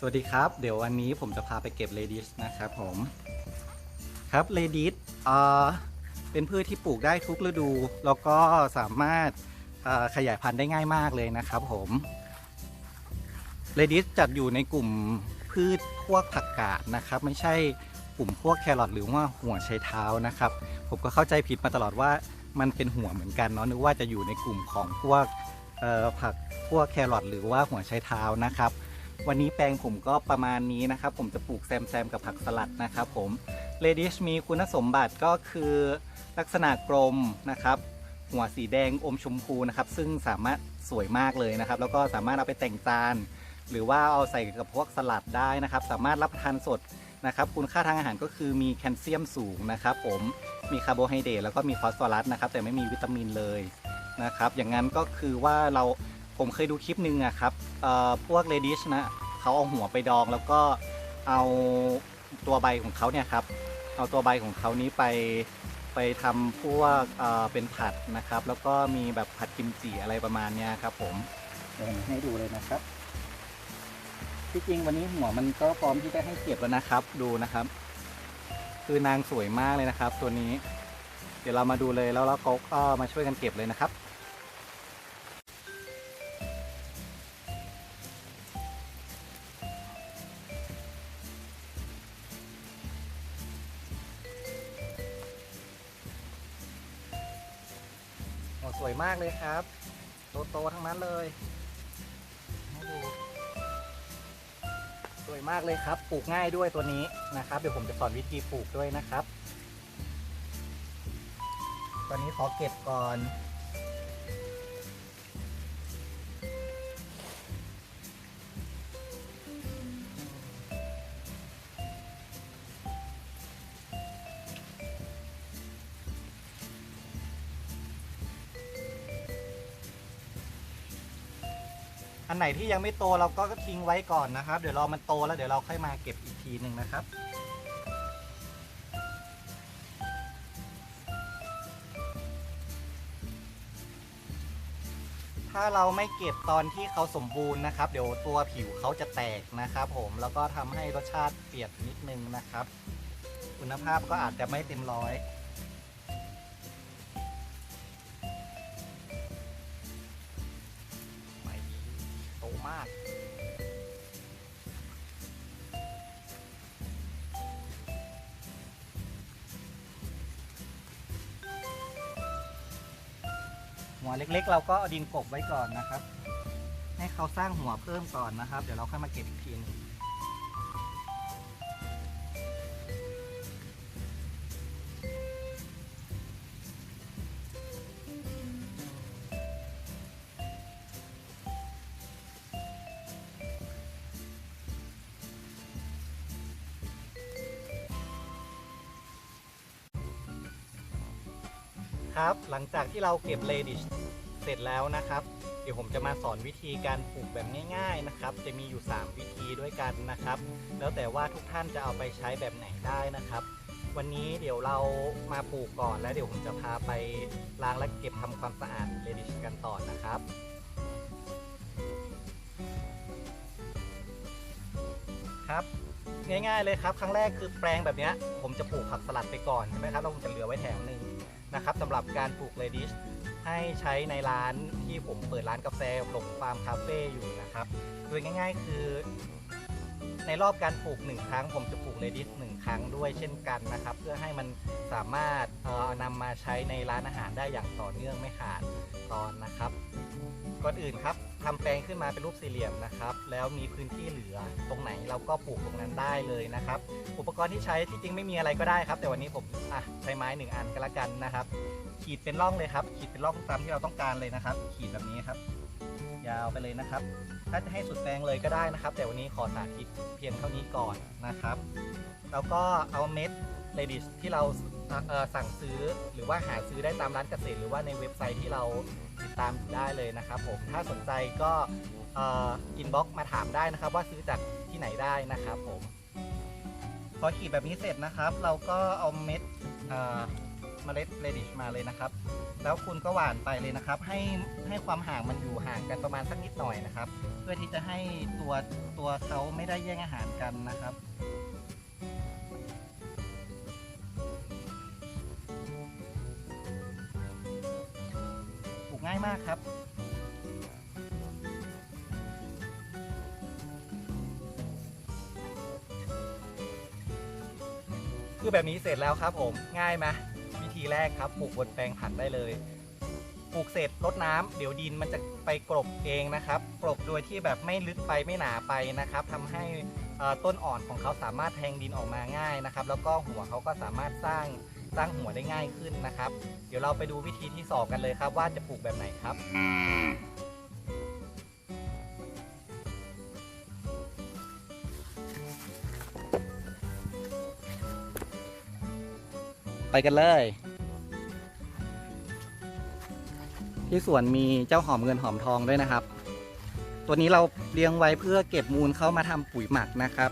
สวัสดีครับ เดี๋ยววันนี้ผมจะพาไปเก็บเลดิสนะครับผม ครับเลดิสเป็นพืชที่ปลูกได้ทุกฤดู แล้วก็สามารถขยายพันธุ์ได้ง่ายมากเลยนะครับผมเลดิสจัดอยู่ในกลุ่มพืชพวกผักกาดนะครับ ไม่ใช่กลุ่มพวกแครอทหรือว่าหัวไชเท้านะครับ ผมก็เข้าใจผิดมาตลอดว่ามันเป็นหัวเหมือนกันเนาะนึกว่าจะอยู่ในกลุ่มของพวกผักพวกแครอทหรือว่าหัวไชเท้านะครับ วันนี้แปลงผมก็ประมาณนี้นะครับ ผมจะปลูกแซมแซมกับผักสลัดนะครับผมเลดิชมีคุณสมบัติก็คือลักษณะกลมนะครับหัวสีแดงอมชมพูนะครับ ซึ่งสามารถสวยมากเลยนะครับ แล้วก็สามารถเอาไปแต่งจาน หรือว่าเอาใส่กับพวกสลัดได้นะครับ สามารถรับประทานสดนะครับ คุณค่าทางอาหารก็คือมีแคลเซียมสูงนะครับ ผมมีคาร์โบไฮเดรตแล้วก็มีฟอสฟอรัสนะครับ แต่ไม่มีวิตามินเลยนะครับ อย่างนั้นก็คือว่าเรา ผมเคยดูคลิปหนึ่งอะครับพวกเลดิชนะเขาเอาหัวไปดองแล้วก็เอาตัวใบของเขาเนี่ยครับ เอาตัวใบของเขานี้ไปไปทำพวกเเป็นผัดนะครับ แล้วก็มีแบบผัดกิมจิอะไรประมาณเนี้ยครับผมเดี๋ยวผมให้ดูเลยนะครับที่จริงวันนี้หัวมันก็พร้อมที่จะให้เก็บแล้วนะครับ ดูนะครับ คือนางสวยมากเลยนะครับ ตัวนี้ เดี๋ยวเรามาดูเลยแล้วเราก็มาช่วยกันเก็บเลยนะครับ วยมากเลยครับโตๆทั้งนั้นเลยสวยมากเลยครับ ปลูกง่ายด้วยตัวนี้นะครับ เดี๋ยวผมจะสอนวิธีปลูกด้วยนะครับ ตอนนี้ขอเก็บก่อน อันไหนที่ยังไม่โตเราก็ทิ้งไว้ก่อนนะครับ เดี๋ยวรอมันโตแล้วเดี๋ยวเราค่อยมาเก็บอีกทีหนึ่งนะครับถ้าเราไม่เก็บตอนที่เขาสมบูรณ์นะครับ เดี๋ยวตัวผิวเขาจะแตกนะครับ ผมแล้วก็ทำให้รสชาติเปลี่ยนนิดนึงนะครับ คุณภาพก็อาจจะไม่เต็มร้อย หัวเล็ก ๆ เราก็เอาดินกบไว้ก่อนนะครับ ให้เขาสร้างหัวเพิ่มก่อนนะครับ เดี๋ยวเราค่อยมาเก็บอีกทีนึง ครับ หลังจากที่เราเก็บเลดิชเสร็จแล้วนะครับ เดี๋ยวผมจะมาสอนวิธีการปลูกแบบง่าย ๆนะครับ จะมีอยู่ 3 วิธีด้วยกันนะครับ แล้วแต่ว่าทุกท่านจะเอาไปใช้แบบไหนได้นะครับ วันนี้เดี๋ยวเรามาปลูกก่อน แล้วเดี๋ยวผมจะพาไปล้างและเก็บทำความสะอาดเลดิชกันต่อนะครับครับง่ายๆเลยครับ ครั้งแรกคือแปลงแบบนี้ผมจะปลูกผักสลัดไปก่อนใช่ไหมครับแล้วผมจะเหลือไว้แถวหนึ่ง นะครับสำหรับการปลูกเลดิชให้ใช้ในร้านที่ผมเปิดร้านกาแฟหลงฟาร์มคาเฟ่อยู่นะครับ โดยง่าย ๆ คือ ในรอบการปลูกหนึ่งครั้ง ผมจะปลูกเลดิสหนึ่งครั้งด้วยเช่นกันนะครับ เพื่อให้มันสามารถเอานำมาใช้ในร้านอาหารได้อย่างต่อเนื่องไม่ขาดตอนนะครับก่อนอื่นครับ ทำแปลงขึ้นมาเป็นรูปสี่เหลี่ยมนะครับ แล้วมีพื้นที่เหลือตรงไหนเราก็ปลูกตรงนั้นได้เลยนะครับ อุปกรณ์ที่ใช้ที่จริงไม่มีอะไรก็ได้ครับ แต่วันนี้ผมอะใช้ไม้หนึ่งอันก็แล้วกันนะครับ ขีดเป็นร่องเลยครับ ขีดเป็นร่องตามที่เราต้องการเลยนะครับ ขีดแบบนี้ครับ ยาวไปเลยนะครับ ถ้าจะให้สุดแปลงเลยก็ได้นะครับ แต่วันนี้ขอสาธิตเพียงเท่านี้ก่อนนะครับแล้วก็เอาเม็ดเลดิสที่เราสั่งซื้อหรือว่าหาซื้อได้ตามร้านเกษตร หรือว่าในเว็บไซต์ที่เรา ติดตามอยู่ได้เลยนะครับผมถ้าสนใจก็อินบ็อกมาถามได้นะครับ ว่าซื้อจากที่ไหนได้นะครับผมพอขีดแบบนี้เสร็จนะครับ เราก็เอาเม็ดเอ่อเมล็ดเลดิชมาเลยนะครับ แล้วคุณก็หว่านไปเลยนะครับ ให้ให้ความห่างมันอยู่ห่างกันประมาณสักนิดหน่อยนะครับ เพื่อที่จะให้ตัวตัวเขาไม่ได้แย่งอาหารกันนะครับ ง่ายมากครับคือแบบนี้เสร็จแล้วครับผมง่ายไหมวิธีแรกครับปลูกบนแปลงผักได้เลยปลูกเสร็จรดน้ำเดี๋ยวดินมันจะไปกลบเองนะครับกลบโดยที่แบบไม่ลึกไปไม่หนาไปนะครับทำให้ต้นอ่อนของเขาสามารถแทงดินออกมาง่ายนะครับ แล้วก็หัวเขาก็สามารถสร้าง สร้างหัวได้ง่ายขึ้นนะครับ เดี๋ยวเราไปดูวิธีที่สองกันเลยครับ ว่าจะปลูกแบบไหนครับไปกันเลย ที่สวนมีเจ้าหอมเงินหอมทองด้วยนะครับ ตัวนี้เราเลี้ยงไว้เพื่อเก็บมูลเข้ามาทำปุ๋ยหมักนะครับ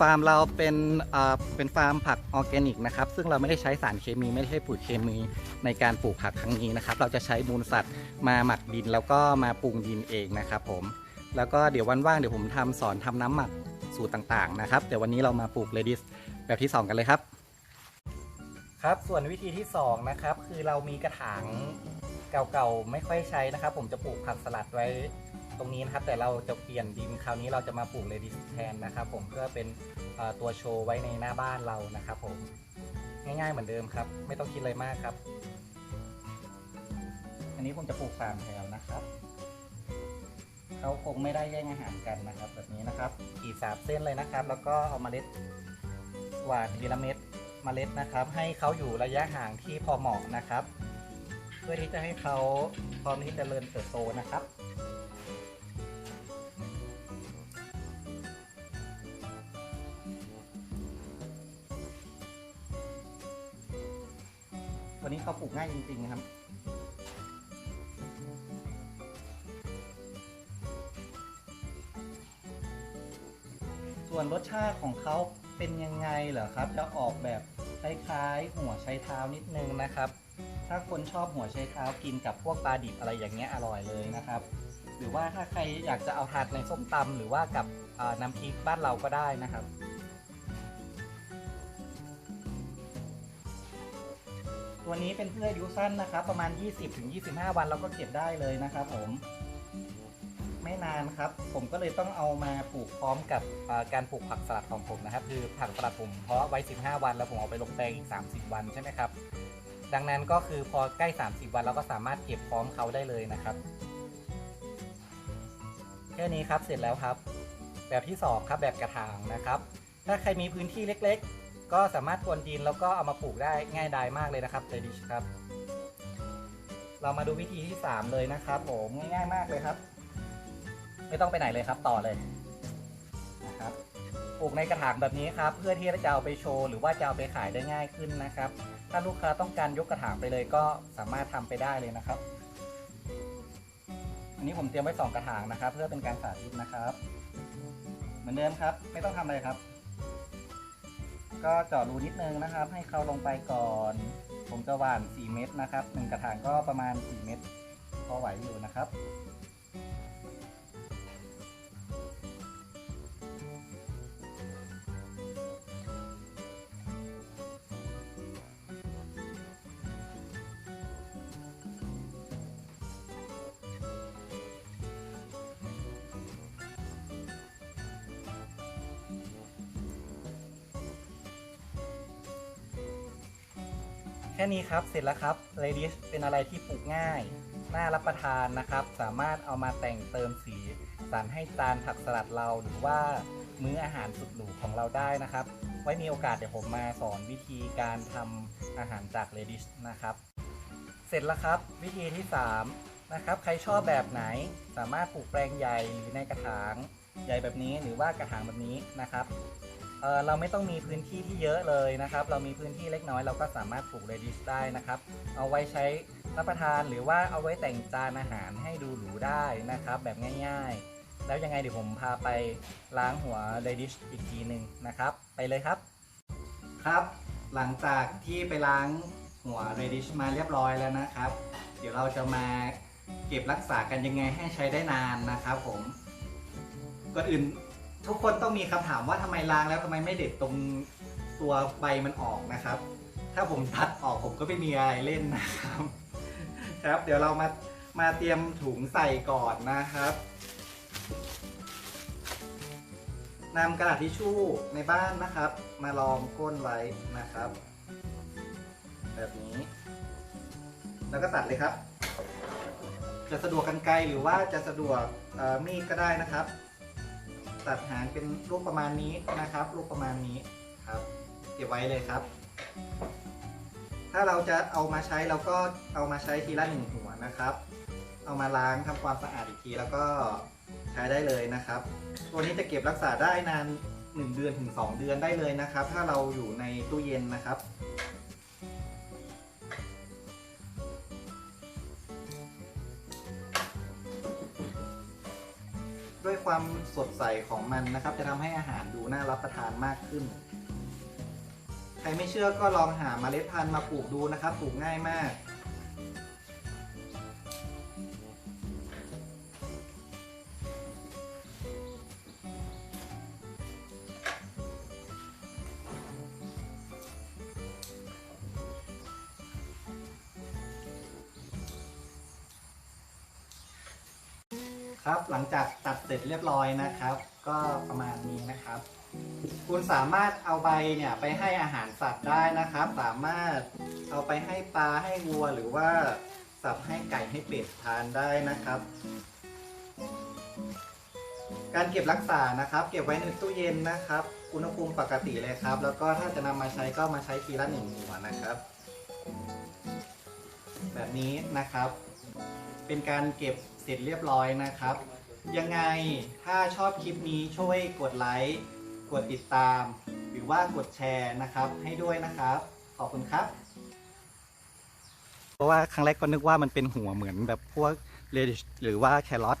ฟาร์มเราเป็นเอ่อเป็นฟาร์มผักออร์แกนิกนะครับ ซึ่งเราไม่ได้ใช้สารเคมีไม่ได้ใช้ปุ๋ยเคมีในการปลูกผักครั้งนี้นะครับ เราจะใช้มูลสัตว์มาหมักดินแล้วก็มาปรุงดินเองนะครับผม แล้วก็เดี๋ยววันว่างเดี๋ยวผมทำสอนทำน้ำหมักสูตรต่างๆนะครับเดี๋ยววันนี้เรามาปลูกเลดิสแบบที่ 2 กันเลยครับ ครับ ส่วนวิธีที่ 2 นะครับ คือเรามีกระถางเก่าๆไม่ค่อยใช้นะครับ ผมจะปลูกผักสลัดไว้ ตรงนี้นะครับ แต่เราจะเปลี่ยนดินคราวนี้เราจะมาปลูกเลดิสแทนนะครับ ผมเพื่อเป็นตัวโชว์ไว้ในหน้าบ้านเรานะครับ ผมง่ายๆเหมือนเดิมครับ ไม่ต้องคิดอะไรมากครับ อันนี้ผมจะปลูกสามแถวนะครับเขาคงไม่ได้แย่งอาหารกันนะครับ แบบนี้นะครับขีดสามเส้นเลยนะครับ แล้วก็เอามาเมล็ดหวานทีละเม็ดเมล็ดนะครับ ให้เขาอยู่ระยะห่างที่พอเหมาะนะครับ เพื่อที่จะให้เขาพร้อมที่จะเริญเติบโตนะครับ วันนี้เขาปลูกง่ายจริงๆนะครับส่วนรสชาติของเขาเป็นยังไงเหรอครับ จะออกแบบคล้ายๆหัวไชเท้านิดนึงนะครับ ถ้าคนชอบหัวไชเท้ากินกับพวกปลาดิบอะไรอย่างเงี้ยอร่อยเลยนะครับ หรือว่าถ้าใครอยากจะเอาทานในส้มตำหรือว่ากับน้ำพริกบ้านเราก็ได้นะครับ ตัวนี้เป็นเพื่อายุสั้นนะครับ ประมาณ 20-25 วันเราก็เก็บได้เลยนะครับผมไม่นานครับ ผมก็เลยต้องเอามาปลูกพร้อมกับการปลูกผักสลัดของผมนะครับ คือผักสลัดผมเพาะไว้ 15 วัน แล้วผมเอาไปลงแปลงอีก 30 วันใช่ไหมครับ ดังนั้นก็คือพอใกล้ 30 วันเราก็สามารถเก็บพร้อมเขาได้เลยนะครับ แค่นี้ครับเสร็จแล้วครับ แบบที่ 2 ครับแบบกระถางนะครับ ถ้าใครมีพื้นที่เล็ก ก็สามารถพรวนดินแล้วก็เอามาปลูกได้ง่ายดายมากเลยนะครับเจดิชครับ เรามาดูวิธีที่ 3 เลยนะครับผมง่ายๆมากเลยครับ ไม่ต้องไปไหนเลยครับต่อเลยนะครับปลูกในกระถางแบบนี้ครับ เพื่อที่จะเอาไปโชว์หรือว่าจะเอาไปขายได้ง่ายขึ้นนะครับ ถ้าลูกค้าต้องการยกกระถางไปเลยก็สามารถทำไปได้เลยนะครับ อันนี้ผมเตรียมไว้สองกระถางนะครับ เพื่อเป็นการสาธิตนะครับ เหมือนเดิมครับ ไม่ต้องทำอะไรครับ ก็เจาะรูนิดนึงนะครับ ให้เขาลงไปก่อน ผมจะหว่าน 4 เม็ดนะครับหนึ่งกระถางก็ประมาณ 4 เม็ดพอไหวอยู่นะครับ ค่นี้ครับเสร็จแล้วครับ Radish เป็นอะไรที่ปลูกง่าย น่ารับประทานนะครับ สามารถเอามาแต่งเติมสีสันให้จานผักสลัดเราหรือว่ามื้ออาหารสุดหรูของเราได้นะครับ ไว้มีโอกาสเดี๋ยวผมมาสอนวิธีการทำอาหารจาก Radish นะครับ เสร็จแล้วครับวิธีที่ 3 นะครับ ใครชอบแบบไหนสามารถปลูกแปลงใหญ่หรือในกระถางใหญ่แบบนี้หรือว่ากระถางแบบนี้นะครับ เราไม่ต้องมีพื้นที่ที่เยอะเลยนะครับ เรามีพื้นที่เล็กน้อยเราก็สามารถปลูกเรดิชได้นะครับ เอาไว้ใช้รับประทานหรือว่าเอาไว้แต่งจานอาหารให้ดูหรูได้นะครับ แบบง่ายๆ แล้วยังไงเดี๋ยวผมพาไปล้างหัวเรดิชอีกทีหนึ่งนะครับ ไปเลยครับ ครับ หลังจากที่ไปล้างหัวเรดิชมาเรียบร้อยแล้วนะครับ เดี๋ยวเราจะมาเก็บรักษากันยังไงให้ใช้ได้นานนะครับผมก่อนอื่น ทุกคนต้องมีคำถามว่าทำไมล้างแล้วทำไมไม่เด็ดตรงตัวใบมันออกนะครับ ถ้าผมตัดออกผมก็ไม่มีอะไรเล่นนะครับ ครับ เดี๋ยวเรามามาเตรียมถุงใส่ก่อนนะครับนำกระดาษทิชชู่ในบ้านนะครับ มารองก้นไว้นะครับ แบบนี้ แล้วก็ตัดเลยครับ จะสะดวกกันไกลหรือว่าจะสะดวกเอ่อมีดก็ได้นะครับ ตัดหางเป็นรูปประมาณนี้นะครับ รูปประมาณนี้ครับเก็บไว้เลยครับ ถ้าเราจะเอามาใช้เราก็เอามาใช้ทีละหนึ่งหัวนะครับ เอามาล้างทำความสะอาดอีกทีแล้วก็ใช้ได้เลยนะครับ ตัวนี้จะเก็บรักษาได้นาน 1 เดือนถึง 2 เดือนได้เลยนะครับ ถ้าเราอยู่ในตู้เย็นนะครับ ความสดใสของมันนะครับ จะทำให้อาหารดูน่ารับประทานมากขึ้น ใครไม่เชื่อก็ลองหาเมล็ดพันธุ์มาปลูกดูนะครับ ปลูกง่ายมาก เสร็จเรียบร้อยนะครับ ก็ประมาณนี้นะครับ คุณสามารถเอาใบเนี่ยไปให้อาหารสัตว์ได้นะครับ สามารถเอาไปให้ปลาให้วัวหรือว่าสับให้ไก่ให้เป็ดทานได้นะครับ การเก็บรักษานะครับ เก็บไว้ในตู้เย็นนะครับ อุณหภูมิปกติเลยครับ แล้วก็ถ้าจะนำมาใช้ก็มาใช้ทีละหนึ่งหัวนะครับ แบบนี้นะครับ เป็นการเก็บเสร็จเรียบร้อยนะครับ ยังไงถ้าชอบคลิปนี้ช่วยกดไลค์กดติดตาม หรือว่ากดแชร์นะครับ ให้ด้วยนะครับ ขอบคุณครับ เพราะว่าครั้งแรกก็นึกว่ามันเป็นหัวเหมือนแบบพวกเรดิชหรือว่าแครอท